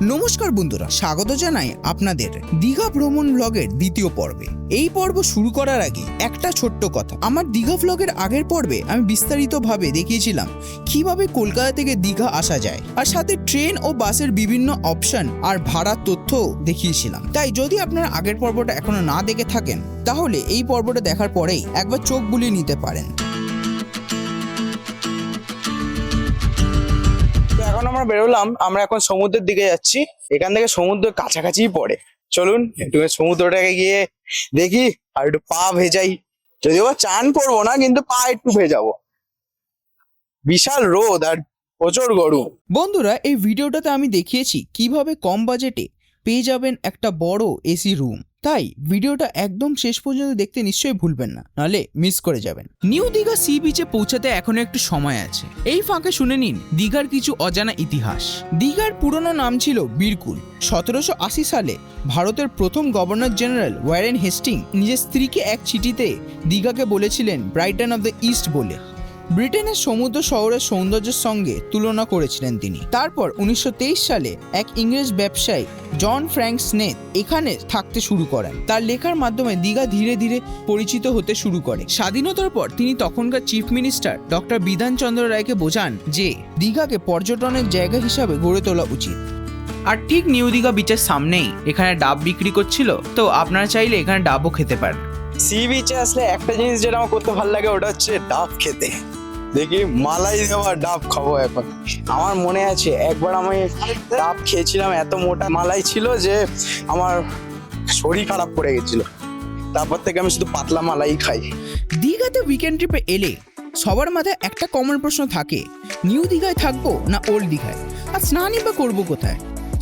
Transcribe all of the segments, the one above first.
নমস্কার বন্ধুরা, স্বাগত জানাই আপনাদের দীঘা ভ্রমণ ব্লগের দ্বিতীয় পর্বে। এই পর্ব শুরু করার আগে একটা ছোট্ট কথা। আমার দীঘা ব্লগের আগের পর্বে আমি বিস্তারিতভাবে দেখিয়েছিলাম কীভাবে কলকাতা থেকে দীঘা আসা যায় আর সাথে ট্রেন ও বাসের বিভিন্ন অপশন আর ভাড়ার তথ্য দেখিয়েছিলাম। তাই যদি আপনারা আগের পর্বটা এখনও না দেখে থাকেন, তাহলে এই পর্বটা দেখার পরেই একবার চোখ বুলিয়ে নিতে পারেন। আমরা বেরোলাম, আমরা এখন সমুদ্রের দিকে যাচ্ছি। এখান থেকে সমুদ্র কাছাকাছিই পড়ে। চলুন, একটু সমুদ্রটাকে গিয়ে দেখি আর একটু পা ভেজাই। যদিও চান করব না, কিন্তু পা একটু ভেজাবো। বিশাল রোদ আর প্রচুর গরম। বন্ধুরা, এই ভিডিওটাতে আমি দেখিয়েছি কীভাবে কম বাজেটে পেয়ে যাবেন একটা বড় এসি রুম। তাই ভিডিওটা একদম শেষ পর্যন্ত দেখতে নিশ্চয়ই ভুলবেন না, নাহলে মিস করে যাবেন। নিউ দীঘা সি বিচে পৌঁছাতে এখনও একটু সময় আছে। এই ফাঁকে শুনে নিন দীঘার কিছু অজানা ইতিহাস। দীঘার পুরনো নাম ছিল বীরকুল। সতেরোশো আশি সালে ভারতের প্রথম গভর্নর জেনারেল ওয়ারেন হেস্টিং নিজের স্ত্রীকে এক চিঠিতে দীঘাকে বলেছিলেন ব্রাইটন অফ দ্য ইস্ট বলে। ব্রিটেনের সমুদ্র শহরের সৌন্দর্যের সঙ্গে তুলনা করেছিলেন তিনি। তারপর উনিশশো তেইশ সালে এক ইংরেজ ব্যবসায়ী জন ফ্র্যাঙ্ক স্নেথ এখানে থাকতে শুরু করেন। তার লেখার মাধ্যমে দীঘা ধীরে ধীরে পরিচিত হতে শুরু করে। স্বাধীনতার পর তিনি তখনকার চিফ মিনিস্টার ডক্টর বিধানচন্দ্র রায়কে বোঝান যে দীঘাকে পর্যটনের জায়গা হিসাবে গড়ে তোলা উচিত। আর ঠিক নিউ দীঘা বিচের সামনেই এখানে ডাব বিক্রি করছিল তো আপনারা চাইলে এখানে ডাবও খেতে পারেন। সি বিচে আসলে একটা জিনিস যেটা আমার করতে ভালো লাগে ওটা হচ্ছে ডাব খেতে। দেখি মালাই দেওয়া ডাব খাব এখন। আমার মনে আছে একবার আমি ডাব খেয়েছিলাম, এত মোটা মালাই ছিল যে আমার শরীর খারাপ করে গেছিল। তারপর থেকে আমি শুধু পাতলা মালাই খাই। দীঘাতে উইকেন্ড ট্রিপে এলে সবার মাথায় একটা কমন প্রশ্ন থাকে, নিউ দীঘায় থাকব না ওল্ড দীঘায়? আর স্নানই বা করব কোথায়?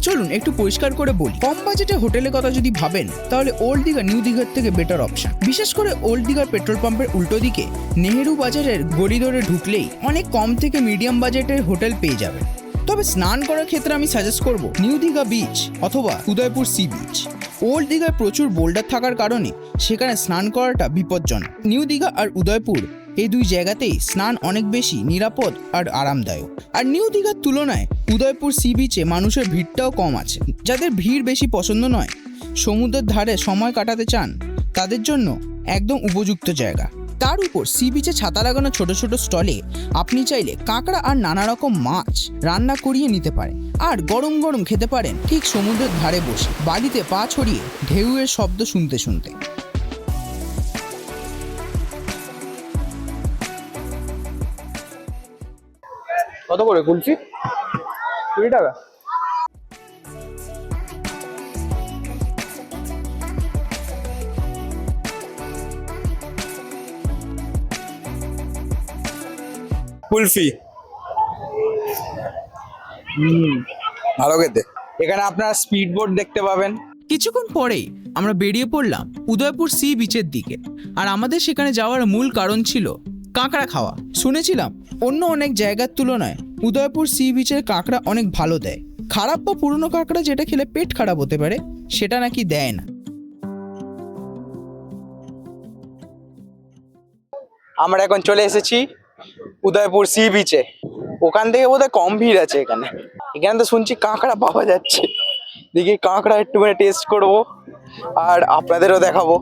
চলুন, একটু পরিষ্কার করে বলি। কম বাজেটে হোটেলের কথা যদি ভাবেন, তাহলে ওল্ড দীঘা, নিউ দীঘার থেকে বেটার অপশন বিশেষ করে ওল্ড দীঘার পেট্রোল পাম্পের উল্টো দিকে, নেহেরু বাজারের গড়ি ধরে ঢুকলেই অনেক কম থেকে মিডিয়াম বাজেটের হোটেল পেয়ে যাবেন। তবে স্নান করার ক্ষেত্রে আমি সাজেস্ট করব নিউ দীঘা বিচ অথবা উদয়পুর সি বিচ ওল্ড দীঘায় প্রচুর বোল্ডার থাকার কারণে সেখানে স্নান করাটা বিপজ্জনক। নিউ দীঘা আর উদয়পুর এই দুই জায়গাতেই স্নান অনেক বেশি নিরাপদ আর আরামদায়ক। আর নিউ দীঘার তুলনায় উদয়পুর সি বিচে মানুষের ভিড়টাও কম আছে, যাদের ভিড় বেশি পছন্দ নয়। সমুদ্রের ধারে সময় কাটাতে চান, তাদের জন্য একদম উপযুক্ত জায়গা। তার উপর সি বিচে ছাতা লাগানো ছোট ছোট স্টলে আপনি চাইলে কাঁকড়া আর নানা রকম মাছ রান্না করিয়ে নিতে পারেন। আর গরম গরম খেতে পারেন ঠিক সমুদ্রের ধারে বসে বাড়িতে পা ছড়িয়ে ঢেউয়ের শব্দ শুনতে শুনতে। কত করে কুলফি? কুড়ি টাকা। কুলফি। হুম। ভালো খেতে। এখানে আপনারা স্পিড বোট দেখতে পাবেন। কিছুক্ষণ পরেই আমরা বেরিয়ে পড়লাম উদয়পুর সি বিচের দিকে। আর আমাদের সেখানে যাওয়ার মূল কারণ ছিল কাঁকড়া খাওয়া। শুনেছিলাম অন্য অনেক জায়গার তুলনায় উদয়পুর সি বিচের কাঁকড়া অনেক ভালো দেয়। খারাপ বা পুরনো কাঁকড়া যেটা খেলে পেট খারাপ হতে পারে, সেটা নাকি দেয় না। আমরা এখন চলে এসেছি উদয়পুর সি বিচে ওখান থেকে বোধহয় কম ভিড় আছে এখানে। এখানে তো শুনছি কাঁকড়া পাওয়া যাচ্ছে। দেখি কাঁকড়া একটু মানে টেস্ট করব, আর আপনাদেরও দেখাবো।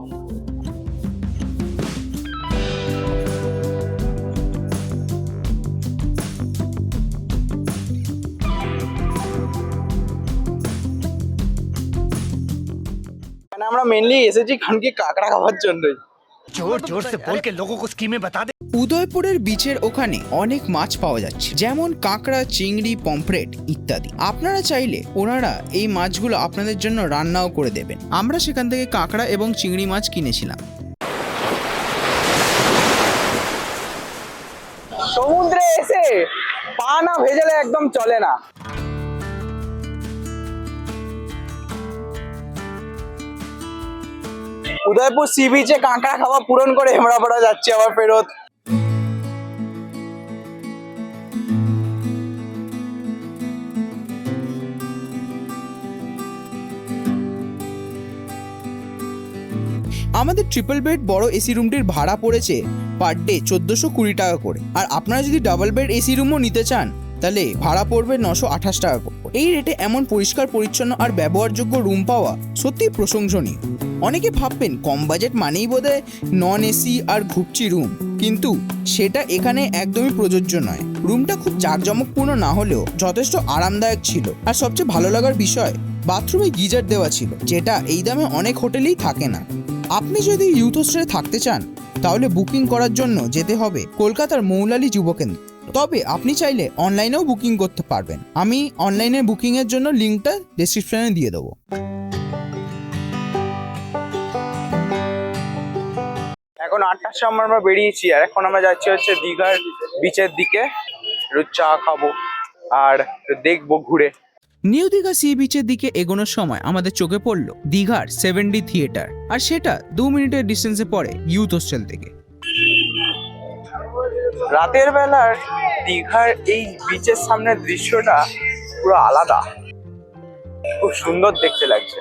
আমরা মেনলি এসেছি কারণ কি কাঁকড়া খাওয়ার জন্যই। জোর জোর সে বলকে লোকো কো স্কিমে বাতা দে। উদয়পুরের বিচের ওখানে অনেক মাছ পাওয়া যাচ্ছে যেমন কাঁকড়া চিংড়ি পমফ্রেট ইত্যাদি। আপনারা চাইলে ওনারা এই মাছগুলো আপনাদের জন্য রান্নাও করে দেবেন। আমরা সেখান থেকে কাঁকড়া এবং চিংড়ি মাছ কিনেছিলাম। সমুদ্রে এসে পা না ভেজালে একদম চলে না। উদয়পুর সি বিচে কাঁকড়া খাওয়া পূরণ করে হেমড়াপাড়া যাচ্ছে আবার ফেরত। আমাদের ট্রিপল বেড বড় এসি রুমটির ভাড়া পড়েছে পার ডে চোদ্দোশো কুড়ি টাকা করে। আর আপনারা যদি ডাবল বেড এসি রুমও নিতে চান, তাহলে ভাড়া পড়বে নশো আঠাশ টাকা করে। এই রেটে এমন পরিষ্কার, পরিচ্ছন্ন আর ব্যবহারযোগ্য রুম পাওয়া সত্যি প্রশংসনীয়। অনেকে ভাববেন, কম বাজেট মানেই বোধহয় নন এসি আর ঘুপচি রুম কিন্তু সেটা এখানে একদমই প্রযোজ্য নয়। রুমটা খুব জাঁকজমকপূর্ণ না হলেও যথেষ্ট আরামদায়ক ছিল। আর সবচেয়ে ভালো লাগার বিষয়, বাথরুমে গিজার দেওয়া ছিল, যেটা এই দামে অনেক হোটেলেই থাকে না। আপনি যদি ইউথ হোস্টেলে থাকতে চান, তাহলে বুকিং করার জন্য যেতে হবে কলকাতার মৌলালি যুবকেন্দ্র। তবে আপনি চাইলে অনলাইনেও বুকিং করতে পারবেন। আমি অনলাইনে বুকিংয়ের জন্য লিঙ্কটা ডেসক্রিপশনে দিয়ে দেবো। এখন আটটার সময় আমরা বেরিয়েছি আর এখন আমরা যাচ্ছি হচ্ছে দীঘার বিচের দিকে। একটু চা খাব আর দেখব ঘুরে। নিউ দীঘা সি বিচের দিকে এগোনোর সময় আমাদের চোখে পড়ল দীঘার সেভেন ডি থিয়েটার আর সেটা দু মিনিটের ডিস্টেন্সে পড়ে ইউথ হোস্টেল থেকে। রাতের বেলার দীঘার এই বিচের সামনের দৃশ্যটা পুরো আলাদা। খুব সুন্দর দেখতে লাগছে।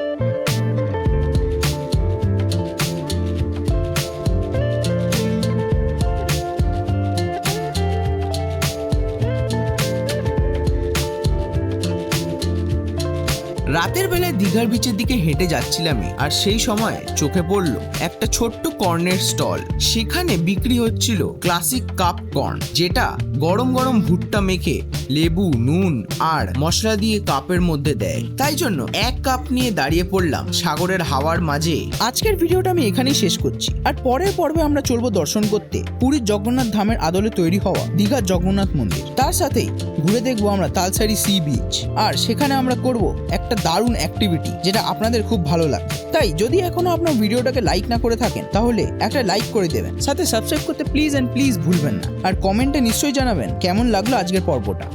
রাতের বেলায় দীঘার বিচের দিকে হেঁটে যাচ্ছিলামই, আর সেই সময় চোখে পড়ল একটা ছোট্ট কর্নের স্টল। সেখানে বিক্রি হচ্ছিল ক্লাসিক কাপ কর্ন যেটা গরম গরম ভুট্টা মেখে লেবু, নুন আর মশলা দিয়ে কাপের মধ্যে দেয়। তাই জন্য এক কাপ নিয়ে দাঁড়িয়ে পড়লাম সাগরের হাওয়ার মাঝে। আজকের ভিডিওটা আমি এখানেই শেষ করছি। আর পরের পর্বে আমরা চলবো দর্শন করতে। পুরীর জগন্নাথ ধামের আদলে তৈরি হওয়া দীঘার জগন্নাথ মন্দির। তার সাথেই ঘুরে দেখব আমরা তালসারি সি বিচ আর সেখানে আমরা করব একটা দারুণ অ্যাক্টিভিটি যেটা আপনাদের খুব ভালো লাগবে। তাই যদি এখনও আপনার ভিডিওটাকে লাইক না করে থাকেন, তাহলে একটা লাইক করে দেবেন। সাথে সাবস্ক্রাইব করতে প্লিজ অ্যান্ড প্লিজ ভুলবেন না। আর কমেন্টে নিশ্চয়ই জানাবেন, কেমন লাগল আজকের পর্বটা?